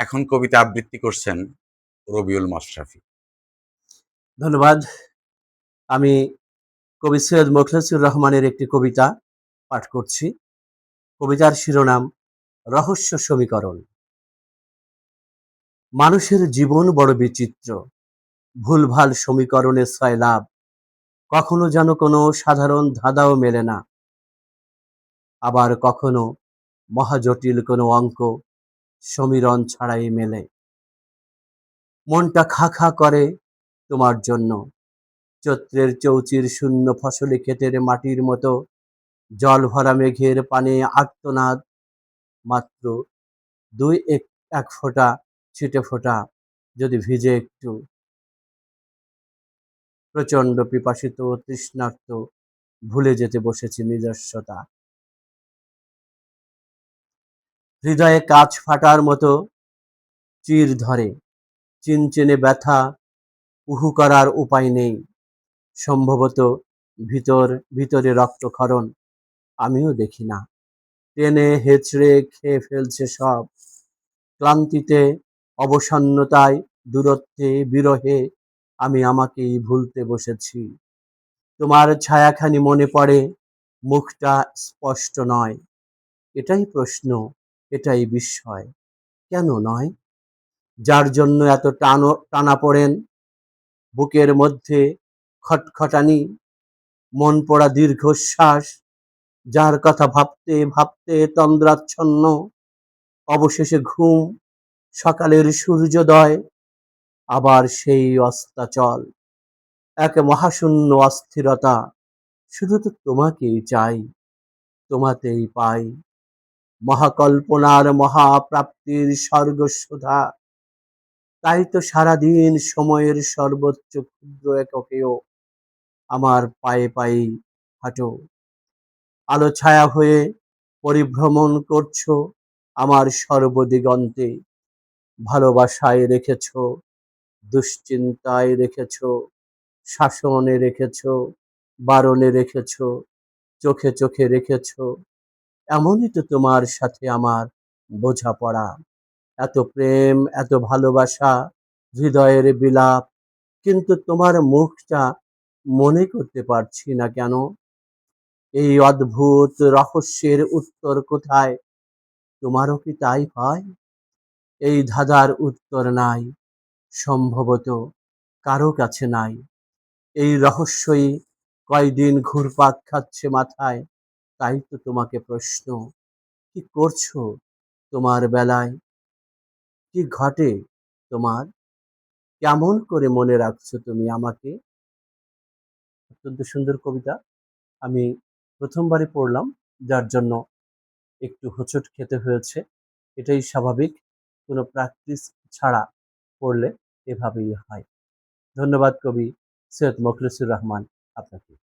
এখন কবিতা আবৃত্তি করছেন রবিউল মাশরাফি। ধন্যবাদ। আমি কবি সৈয়দ মোখলেসুর রহমানের একটি কবিতা পাঠ করছি। কবিতার শিরোনাম, রহস্য সমীকরণ। মানুষের জীবন বড় বিচিত্র। ভুলভাল সমীকরণে লাভ। কখনো যেন কোনো সাধারণ ধাঁধাও মেলে না। আবার কখনো মহাজটিল কোনো অঙ্ক সমীরণ ছাড়াই মেলে। মনটা খা খা করে তোমার জন্য। চৈত্রের চৌচির শূন্য ফসলে ক্ষেতের মাটির মতো। জল ভরা মেঘের পানে আর্তনাদ। মাত্র দুই এক এক ফোঁটা, ছিটে ফোঁটা, যদি ভিজে একটু। প্রচণ্ড পিপাসিত তৃষ্ণার্ত, ভুলে যেতে বসেছি নিজস্বতা। হৃদয়ে কাছ ফাটার মতো চির ধরে। চিনচেনে ব্যথা উহু করার উপায় নেই। সম্ভবত ভিতর, ভিতরে রক্তক্ষরণ আমিও দেখি না। টেনে হেঁচড়ে খেয়ে ফেলছে সব। ক্লান্তিতে, অবসন্নতায়, দূরত্বে, বিরহে আমি আমাকেই ভুলতে বসেছি। তোমার ছায়াখানি মনে পড়ে, মুখটা স্পষ্ট নয়। এটাই প্রশ্ন। এটাই বিস্ময়। কেন নয়? যার জন্য এত টান, টানা পড়েন, বুকের মধ্যে খটখটানি, মন পড়া দীর্ঘশ্বাস, যার কথা ভাবতে ভাবতে তন্দ্রাচ্ছন্ন, অবশেষে ঘুম, সকালের সূর্যোদয়, আবার সেই অস্তাচল। এক মহাশূন্য অস্থিরতা, শুধু তো তোমাকেই চাই, তোমাতেই পাই। মহাকল্পনার মহাপ্রাপ্তির স্বর্গসুধা। তাই তো সারাদিন সময়ের সর্বোচ্চ ক্ষুদ্র এককেও আমার পায়ে পায়ে হাঁটো। আলো ছায়া হয়ে পরিভ্রমণ করছ, আমার সর্বদিগন্তে ভালোবাসায় রেখেছ, দুশ্চিন্তায় রেখেছ, শাসনে রেখেছ, বারণে রেখেছ, চোখে চোখে রেখেছ এমনই তো তোমার সাথে আমার বোঝাপড়া। এত প্রেম, এত ভালোবাসা, হৃদয়ের বিলাপ, কিন্তু তোমার মুখটা মনে করতে পারছি না কেন? এই অদ্ভুত রহস্যের উত্তর কোথায়? তোমারও কি তাই হয়? এই ধাঁধার উত্তর নাই, সম্ভবত কারও কাছে নাই। এই রহস্যই কয়দিন ঘুরপাক খাচ্ছে মাথায়। তাই তো তোমাকে প্রশ্ন, কি করছ তোমার বেলায়? কি ঘটে তোমার? কেমন করে মনে রাখছো তুমি আমাকে? অত্যন্ত সুন্দর কবিতা। আমি প্রথমবারই পড়লাম, যার জন্য একটু হোঁচট খেতে হয়েছে। এটাই স্বাভাবিক, কোনো প্র্যাকটিস ছাড়া পড়লে এভাবেই হয়। ধন্যবাদ কবি সৈয়দ মখলিসুর রহমান আপনাকে।